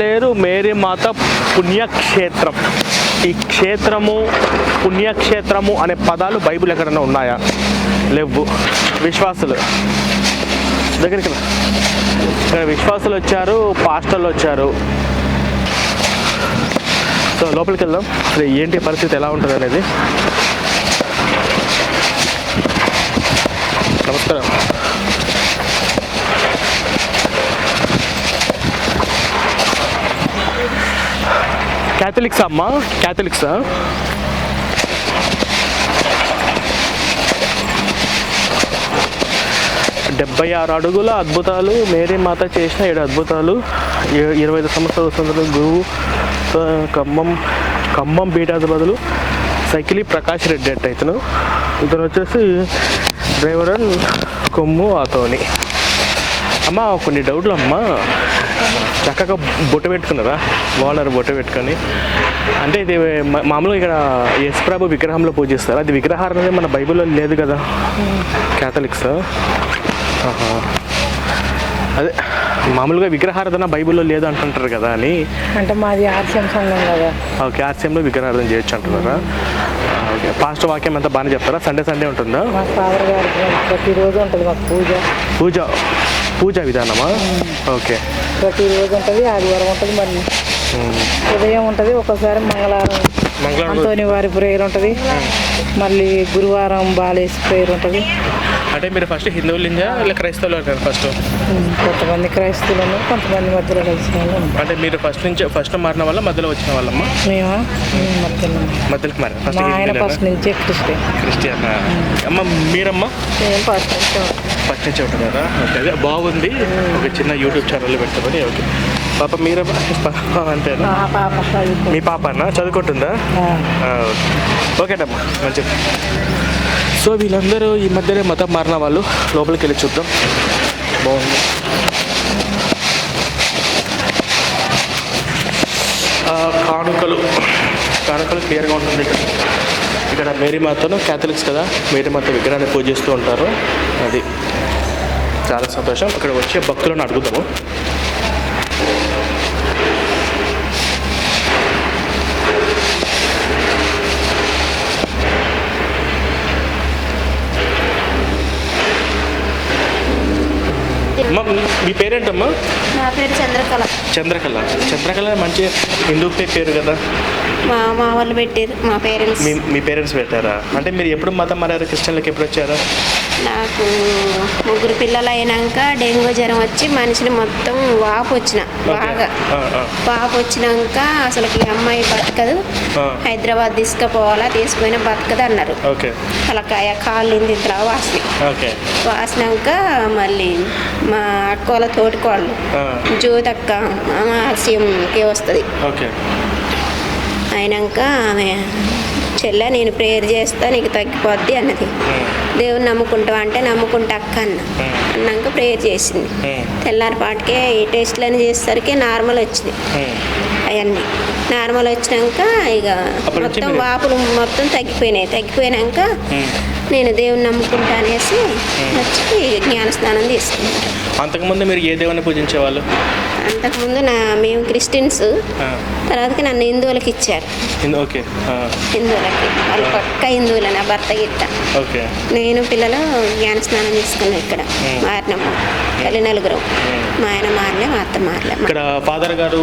పాలేరు Mary మాత పుణ్యక్షేత్రం. ఈ క్షేత్రము పుణ్యక్షేత్రము అనే పదాలు బైబిల్ ఎక్కడైనా ఉన్నాయా? లేవు. విశ్వాసులు. దగ్గరికి ఇక్కడ విశ్వాసులు వచ్చారు పాస్టర్లు వచ్చారు. సో లోపలికి వెళ్దాం. అసలు ఏంటి పరిస్థితి ఎలా ఉంటుంది అనేది నమస్కారం. క్యాథలిక్స్ అమ్మా? క్యాథలిక్సా డెబ్బై ఆరు అడుగుల అద్భుతాలు. మేరీ మాత చేసిన ఏడు అద్భుతాలు. ఇరవై ఐదు సంవత్సరాల సంవత్సరాలు గురువు ఆ, ఖమ్మం ఖమ్మం బదులు సైకిలి ప్రకాష్ రెడ్డి అంటే ఇతను. ఇతను వచ్చేసి డ్రైవర్ కొమ్ము ఆతోని. అమ్మ కొన్ని డౌట్లు అమ్మా చక్కగా బొట్టు పెట్టుకున్నారా? బాగున్నారు బొట్టు పెట్టుకొని. అంటే ఇది మామూలుగా ఇక్కడ యశ్ప్రభు విగ్రహంలో పూజిస్తారు? అది విగ్రహారం అనేది మన బైబిల్లో లేదు కదా? క్యాథలిక్స్. అదే మామూలుగా విగ్రహారాధన బైబిల్లో లేదు అంటుంటారు కదా అని. అంటే మాది ఆర్సిఎం సంఘం కదా. ఓకే ఆర్సీఎంలో విగ్రహారాధన చేయొచ్చు అంటున్నారా? ఓకే. పాస్ట్ వాక్యం అంతా బాగానే చెప్తారా? సండే సండే ఉంటుందా? మా ఫాదర్ గారికి ప్రతిరోజు ఉంటుంది మాకు పూజ. పూజ పూజా విధానమా? ఓకే. ప్రతిరోజు ఉంటుంది ఆదివారం ఉంటుంది మరి. ఉదయం ఉంటుంది ఒక్కోసారి మంగళవారం మంగళవారం అంతోని వారి ప్రేయర్ ఉంటుంది. మళ్ళీ గురువారం బాలేసి ప్రేయర్ ఉంటుంది. అంటే మీరు ఫస్ట్ హిందువులు ఇంజా లేక క్రైస్తవులు అంటారు ఫస్ట్? కొంతమంది క్రైస్తవులను కొంతమంది మధ్యలో కలిసిన వాళ్ళు. అంటే మీరు ఫస్ట్ నుంచి ఫస్ట్ మారిన వల్ల మధ్యలో వచ్చిన వాళ్ళమ్మా మేమా? మధ్యలో మధ్యలోకి మారారు? ఫస్ట్ ఆయన? ఫస్ట్ నుంచే క్రిస్టియన్. క్రిస్టియన్? అమ్మ మీరమ్మా? మేము ఫస్ట్ నుంచి ఫస్ట్ నుంచి ఓకే బాగుంది. ఒక చిన్న యూట్యూబ్ ఛానల్ పెట్టుకొని ఓకే. పాప పాప అంతేనా మా పాప చదువుకో- మీ పాప అన్న చదువుకుంటుందా? ఆ, ఆ, ఓకే. ఓకేనమ్మా మంచిది. సో వీళ్ళందరూ ఈ మధ్యనే మతం మారిన వాళ్ళు లోపలికి వెళ్ళి చూద్దాం. బాగుంది. ఆ, కానుకలు. కానుకలు క్లియర్గా ఉంటుంది ఇక్కడ. ఇక్కడ మేరీ మాతను క్యాథలిక్స్ కదా మేరీ మాత విగ్రహాన్ని పూజిస్తూ ఉంటారు. అది చాలా సంతోషం. ఇక్కడ వచ్చే భక్తులను అడుగుదాము అమ్మా మీ పేరేంటమ్మా? పేరు చంద్రకళ. చంద్రకళ. చంద్రకళ మంచి హిందూ పేరు కదా. మా మా వాళ్ళు పెట్టారు మా పేరెంట్స్. మీ మీ పేరెంట్స్ పెట్టారా? అంటే మీరు ఎప్పుడు మతం మారారు? క్రిస్టియన్లకి ఎప్పుడు వచ్చారా? నాకు ముగ్గురు పిల్లలు అయినాక డెంగ్యూ జ్వరం వచ్చి మనిషిని మొత్తం వాపు వచ్చిన బాగా. వాపు వచ్చినాక అసలు ఈ అమ్మాయి బతకదు. హైదరాబాద్ తీసుకుపోవాలా తీసుకుపోయినా బతకదు అన్నారు ఓకే తలకాయ కాళ్ళు ఇంత వాసిన ఓకే. వాసినాక మళ్ళీ మా అక్క వాళ్ళ తోటికోళ్ళు జ్యోతక్క ఆమె ఆర్సీఎంకి వస్తుంది. ఓకే. అయినాక ఆమె చెల్లె నేను ప్రేయర్ చేస్తా నీకు తగ్గిపోద్ది అన్నది. దేవుని నమ్ముకుంటావా అంటే నమ్ముకుంటా అక్క అన్న. అన్నాక ప్రేయర్ చేసింది. తెల్లారిపాటికే ఈ టెస్ట్లని చేసేసరికి నార్మల్ వచ్చింది. అవన్నీ. నార్మల్ వచ్చినాక ఇక మొత్తం వాపులు మొత్తం తగ్గిపోయినాయి. తగ్గిపోయినాక. నేను దేవుని నమ్ముకుంటా అనేసి వచ్చి జ్ఞాన స్నానం తీసుకున్నాను అంతకుముందు మీరు ఏ దేవుని పూజించేవాళ్ళు? అంతకుముందు నా మేము క్రిస్టియన్స్. ఆ, తర్వాతకి నన్ను హిందువులకి ఇచ్చారు. ఓకే. హిందువులకి. వాళ్ళు పక్క హిందువులు నా భర్త గిట్ట. ఓకే. నేను పిల్లలు జ్ఞాన స్నానం తీసుకున్నాం ఇక్కడ మారినాము తల్లి నలుగురు. మా ఆయన మారలే మా అత్త మారలే. ఇక్కడ ఫాదర్ గారు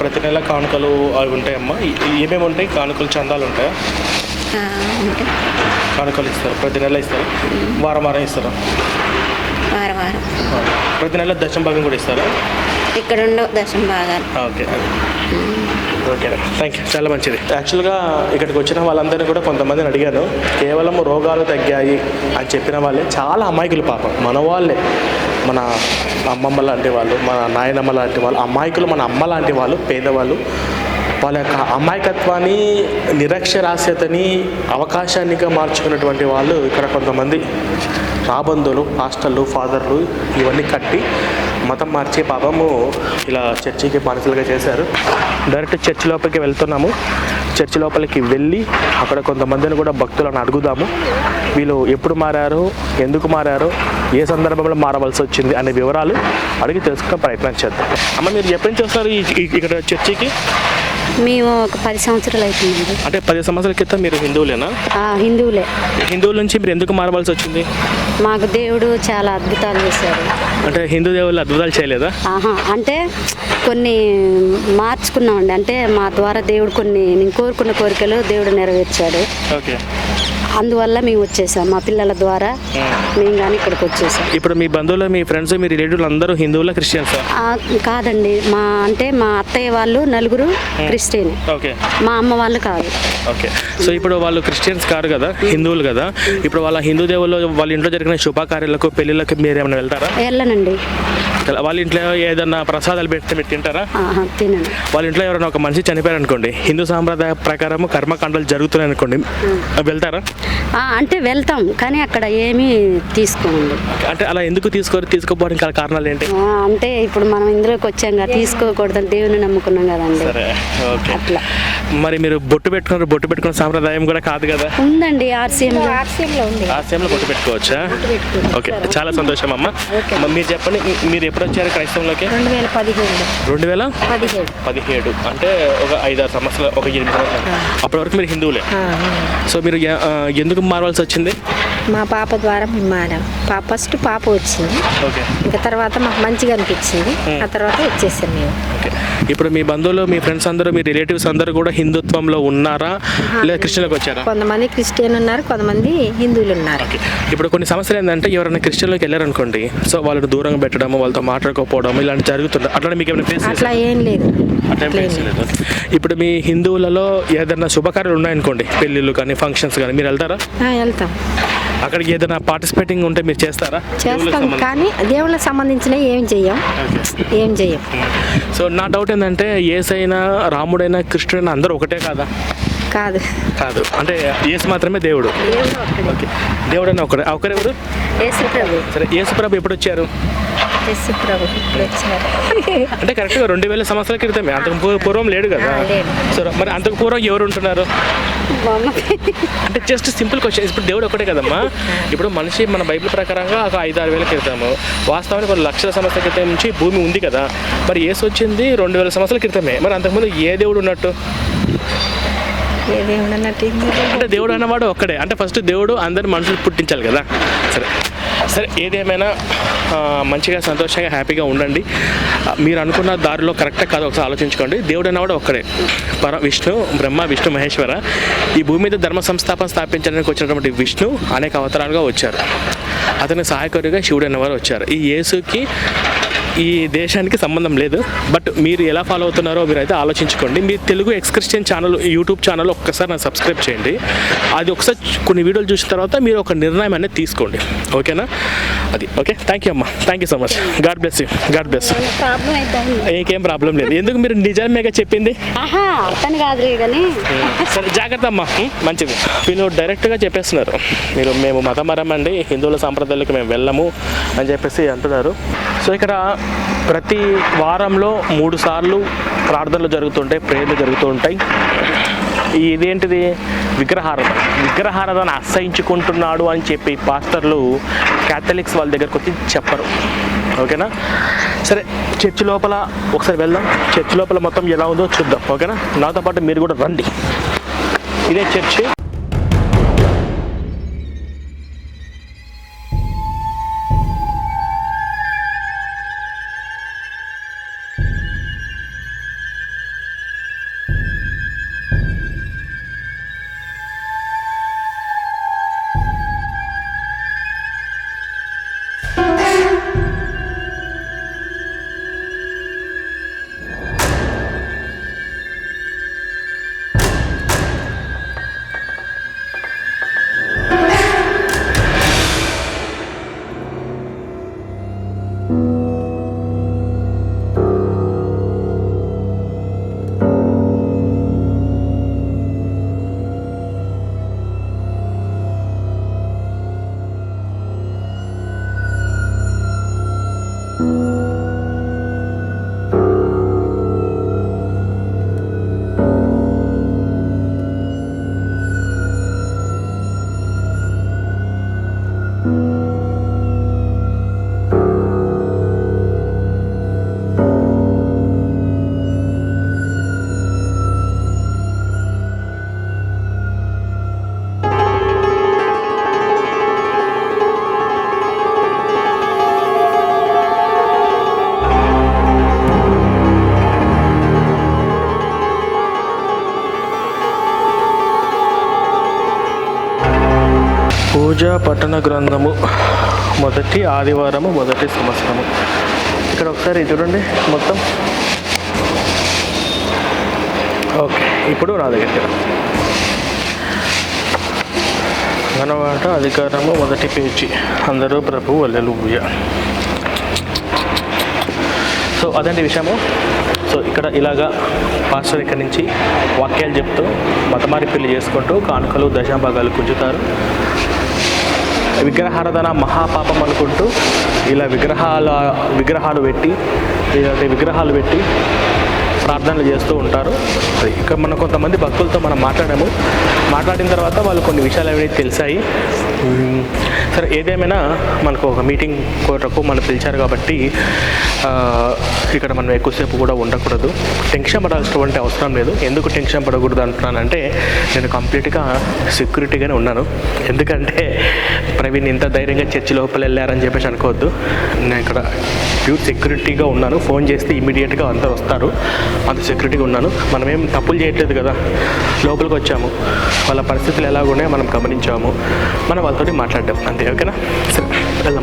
ప్రతి నెల కానుకలు అవి ఉంటాయమ్మా? ఏమేమి ఉంటాయి? కానుకలు చందాలు ఉంటాయా? ఉంటాయి కానుకలు ఇస్తారు ప్రతి నెల ఇస్తారు. వారం వారం ఇస్తారా. వారం వారం. ప్రతి నెల దశం భాగం కూడా ఇస్తారా? ఇక్కడ ఉండవు దశం భాగాలు. ఓకే. ఓకే. థ్యాంక్ యూ చాలా మంచిది. యాక్చువల్గా ఇక్కడికి వచ్చిన వాళ్ళందరినీ కూడా కొంతమందిని అడిగాను. కేవలం రోగాలు తగ్గాయి అని చెప్పిన వాళ్ళే. చాలా అమాయకులు పాపం. మన వాళ్ళే. మన అమ్మమ్మ లాంటి వాళ్ళు మన నాయనమ్మ లాంటి వాళ్ళు అమాయకులు మన అమ్మ లాంటి వాళ్ళు పేదవాళ్ళు. వాళ్ళ యొక్క అమాయకత్వాన్ని నిరక్షరాస్యతని అవకాశాన్నిగా మార్చుకున్నటువంటి వాళ్ళు ఇక్కడ కొంతమంది. రాబందులు హాస్టళ్ళు ఫాదర్లు ఇవన్నీ కట్టి మతం మార్చే పాపము ఇలా చర్చికి బానిసలుగా చేశారు. డైరెక్ట్ చర్చ్ లోపలికి వెళ్తున్నాము. చర్చి లోపలికి వెళ్ళి అక్కడ కొంతమందిని కూడా భక్తులను అడుగుదాము. వీళ్ళు ఎప్పుడు మారారు ఎందుకు మారారు ఏ సందర్భంలో మారవలసి వచ్చింది అనే వివరాలు అడిగి తెలుసుకునే ప్రయత్నం చేద్దాం. అమ్మ మీరు ఎప్పటి నుంచి వస్తారు ఇక్కడ చర్చికి? మేము ఒక పది సంవత్సరాలు అవుతుందండి. అంటే పది సంవత్సరాల క్రితం మీరు హిందువులేనా? హిందువులే. హిందువుల నుంచి మీరు ఎందుకు మారవలసి వచ్చింది? మాకు దేవుడు చాలా అద్భుతాలు చేశారు అంటే హిందూ దేవుళ్ళు అద్భుతాలు చేయలేదా? ఆహా అంటే కొన్ని మార్చుకున్నామండి. అంటే మా ద్వారా దేవుడు కొన్ని నేను కోరుకున్న కోరికలు దేవుడు నెరవేర్చాడు. ఓకే. అందువల్ల మేము వచ్చేసాం. మా పిల్లల ద్వారా మేము కానీ ఇక్కడికి వచ్చేసాం. ఇప్పుడు మీ బంధువులు మీ ఫ్రెండ్స్ మీ రిలేటివ్లు అందరూ హిందువుల క్రిస్టియన్స్ కాదండి. మా అంటే మా అత్తయ్య వాళ్ళు నలుగురు క్రిస్టియన్ ఓకే. మా అమ్మ వాళ్ళు కాదు. ఓకే. సో ఇప్పుడు వాళ్ళు క్రిస్టియన్స్ కారు కదా హిందువులు కదా. ఇప్పుడు వాళ్ళ హిందూ దేవుళ్ళు వాళ్ళ ఇంట్లో జరిగిన శుభకార్యాలకు పెళ్ళిళ్ళకి మీరు ఏమైనా వెళ్తారా? వెళ్ళనండి. వాళ్ళ ఇంట్లో ఏదన్నా ప్రసాదాలు పెడితే మీరు తింటారా? వాళ్ళ ఇంట్లో ఎవరైనా ఒక మనిషి చనిపోయారు అనుకోండి హిందూ సాంప్రదాయ ప్రకారం కర్మకాండాలు జరుగుతున్నాయి అనుకోండి వెళ్తారా? ఆ, అంటే వెళ్తాం కానీ అక్కడ ఏమీ తీసుకోమండి. అంటే అలా ఎందుకు తీసుకోరు తీసుకోపోవడానికి గల కారణాలు ఏంటి? ఆ, అంటే ఇప్పుడు మనం ఇందులోకి వచ్చాం కదా తీసుకోకూడదని దేవుని నమ్ముకున్నాం కదండి. సరే ఓకే. అట్లా. మరి మీరు బొట్టు పెట్టుకున్నారు బొట్టు పెట్టుకున్న సాంప్రదాయం కూడా కాదు కదా? ఉందండి ఆర్సీఎం ఆర్సీఎంలో ఉంది. బొట్టు పెట్టుకోవచ్చా? ఓకే చాలా సంతోషం అమ్మ. అమ్మ, మీరు చెప్పండి మీరు ఎప్పుడు వచ్చారు క్రైస్తవంలోకి? రెండు వేల పదిహేడు. రెండు వేల పదిహేడు. పదిహేడు. అంటే ఒక ఐదారు సంవత్సరాలు ఒక ఎనిమిది సంవత్సరాలు. అప్పటి వరకు మీరు హిందువులే. సో మీరు ఎందుకు మారవలసి వచ్చింది మా పాప ద్వారా మేము మారాం. పాప ఫస్ట్ పాప వచ్చింది. ఓకే. ఇంకా తర్వాత మాకు మంచిగా అనిపించింది. ఆ తర్వాత వచ్చేసాం మేము. ఓకే. ఇప్పుడు మీ బంధువులు మీ ఫ్రెండ్స్ అందరూ మీ రిలేటివ్స్ అందరూ కూడా హిందుత్వంలో ఉన్నారా? లేదా క్రిస్టియన్లోకి వచ్చారా? కొంతమంది క్రిస్టియన్ ఉన్నారు కొంతమంది హిందువులు ఉన్నారు. ఇప్పుడు కొన్ని సమస్యలు ఏంటంటే ఎవరైనా క్రిస్టియన్లోకి వెళ్ళారనుకోండి సో వాళ్ళని దూరంగా పెట్టడం వాళ్ళతో మాట్లాడుకోకపోవడం ఇలాంటి జరుగుతుంది అట్లా మీకు ఏమైనా ఫేస్ అట్లా ఏం లేదు. ఇప్పుడు మీ హిందువులలో ఏదైనా శుభకార్యాలు ఉన్నాయనుకోండి పెళ్ళిళ్ళు కానీ ఫంక్షన్స్ కానీ మీరు వెళ్తారా? వెళ్తాం. అక్కడికి ఏదైనా పార్టిసిపేటింగ్ ఉంటే మీరు చేస్తారా? చేస్తాం? కానీ దేవుళ్ళకి సంబంధించిన ఏం చెయ్యం. ఏం చెయ్యం. సో నా డౌట్ ఏంటంటే ఏసైనా రాముడైనా కృష్ణుడైనా అందరూ ఒకటే కాదా? కాదు. కాదు. అంటే యేసు మాత్రమే దేవుడు. దేవుడు ఒకరే ఆ ఒకరెవరు యేసు ప్రభు. సరే ఎప్పుడు వచ్చారు ప్రభు ఇప్పుడు వచ్చినారు అంటే కరెక్ట్గా రెండు వేల సంవత్సరాల క్రితమే అంతకు పూర్వం లేడు కదా. ఆ, లేడు. సో మరి అంతకు పూర్వం ఎవరు ఉంటున్నారు అంటే జస్ట్ సింపుల్ క్వశ్చన్ ఇప్పుడు దేవుడు ఒకటే కదమ్మా. ఇప్పుడు మనిషి మన బైబిల్ ప్రకారంగా ఒక ఐదు ఆరు వేల క్రితము. వాస్తవానికి కొన్ని లక్షల సంవత్సరాల క్రితం నుంచి భూమి ఉంది కదా. మరి ఏసు వచ్చింది రెండు వేల సంవత్సరాల క్రితమే. మరి అంతకుముందు ఏ దేవుడు ఉన్నట్టు? అంటే దేవుడు అన్నవాడు ఒక్కడే. అంటే ఫస్ట్ దేవుడు అందరి మనుషులు పుట్టించాలి కదా. సరే. సరే ఏదేమైనా మంచిగా సంతోషంగా హ్యాపీగా ఉండండి. మీరు అనుకున్న దారిలో కరెక్ట్ కాదు ఒకసారి ఆలోచించుకోండి. దేవుడు అన్నవాడు ఒక్కడే. పర విష్ణు బ్రహ్మ విష్ణు మహేశ్వర. ఈ భూమి మీద ధర్మ సంస్థాపన స్థాపించడానికి వచ్చినటువంటి విష్ణు అనేక అవతారాలుగా వచ్చారు. అతని సహాయకుడిగా శివుడు అనేవారు వచ్చారు. ఈ యేసుకి ఈ దేశానికి సంబంధం లేదు. బట్ మీరు ఎలా ఫాలో అవుతున్నారో మీరు అయితే ఆలోచించుకోండి. మీ Telugu ex christian channel YouTube channel ఒక్కసారి నాకు సబ్స్క్రైబ్ చేయండి. అది ఒకసారి కొన్ని వీడియోలు చూసిన తర్వాత మీరు ఒక నిర్ణయం అనేది తీసుకోండి. ఓకేనా? అది ఓకే? థ్యాంక్ యూ అమ్మా. Thank you so much God bless you God bless ఏకేం problem లేదు. ఎందుకు మీరు నిజమేగా చెప్పింది? సరే జాగ్రత్త అమ్మా? మంచిది. వీళ్ళు డైరెక్ట్గా చెప్పేస్తున్నారు. మీరు మేము మతమరం అండి హిందువుల సాంప్రదాయాలకు మేము వెళ్ళము అని చెప్పేసి అంటున్నారు. సో ఇక్కడ ప్రతి వారంలో మూడు సార్లు ప్రార్థనలు జరుగుతుంటాయి ప్రేయర్లు జరుగుతూ ఉంటాయి. ఇదేంటిది? విగ్రహారాధన. విగ్రహారాధన అసహించుకుంటున్నాడు అని చెప్పి పాస్టర్లు క్యాథలిక్స్ వాళ్ళ దగ్గరకు వచ్చి చెప్పరు. ఓకేనా? సరే చర్చి లోపల ఒకసారి వెళ్దాం. చర్చి లోపల మొత్తం ఎలా ఉందో చూద్దాం. ఓకేనా? నాతో పాటు మీరు కూడా రండి. ఇదే చర్చి. పూజా పట్టణ గ్రంథము మొదటి ఆదివారము మొదటి సంవత్సరము. ఇక్కడ ఒకసారి చూడండి మొత్తం. ఓకే ఇప్పుడు నా దగ్గర రా. అధికారము మొదటి పేజీ. అందరూ ప్రభు వల్లెలుయ సో అదండి విషయము? సో ఇక్కడ ఇలాగా పాస్టర్ ఇక్కడి నుంచి వాక్యాలు చెప్తూ మతమారి పెళ్ళి చేసుకుంటూ కానుకలు దశాభాగాలు కుంచుతారు విగ్రహారాధన మహాపాపం అనుకుంటూ ఇలా విగ్రహాల విగ్రహాలు పెట్టి ఇలాంటి విగ్రహాలు పెట్టి ప్రార్థనలు చేస్తూ ఉంటారు. ఇక్కడ మనం మన కొంతమంది భక్తులతో మనం మాట్లాడాము. మాట్లాడిన తర్వాత వాళ్ళు కొన్ని విషయాలు అవి తెలిసాయి. సరే ఏదేమైనా మనకు ఒక మీటింగ్ కొరకు మనం పిలిచారు కాబట్టి ఇక్కడ మనం ఎక్కువసేపు కూడా ఉండకూడదు. టెన్షన్ పడాల్సినటువంటి అవసరం లేదు. ఎందుకు టెన్షన్ పడకూడదు అంటున్నానంటే నేను కంప్లీట్గా సెక్యూరిటీగానే ఉన్నాను. ఎందుకంటే ప్రవీణ్ ఇంత ధైర్యంగా చర్చి లోపల వెళ్ళారని చెప్పేసి అనుకోవద్దు. నేను ఇక్కడ ప్యూర్ సెక్యూరిటీగా ఉన్నాను. ఫోన్ చేస్తే ఇమీడియట్గా అందరు వస్తారు. అంత సెక్యూరిటీగా ఉన్నాను. మనం ఏం తప్పులు చేయట్లేదు కదా. లోపలికి వచ్చాము. వాళ్ళ పరిస్థితులు ఎలాగున్నాయో మనం గమనించాము. మనం వాళ్ళతో మాట్లాడడం. అంతే. ఓకేనా సరే వెళ్దాం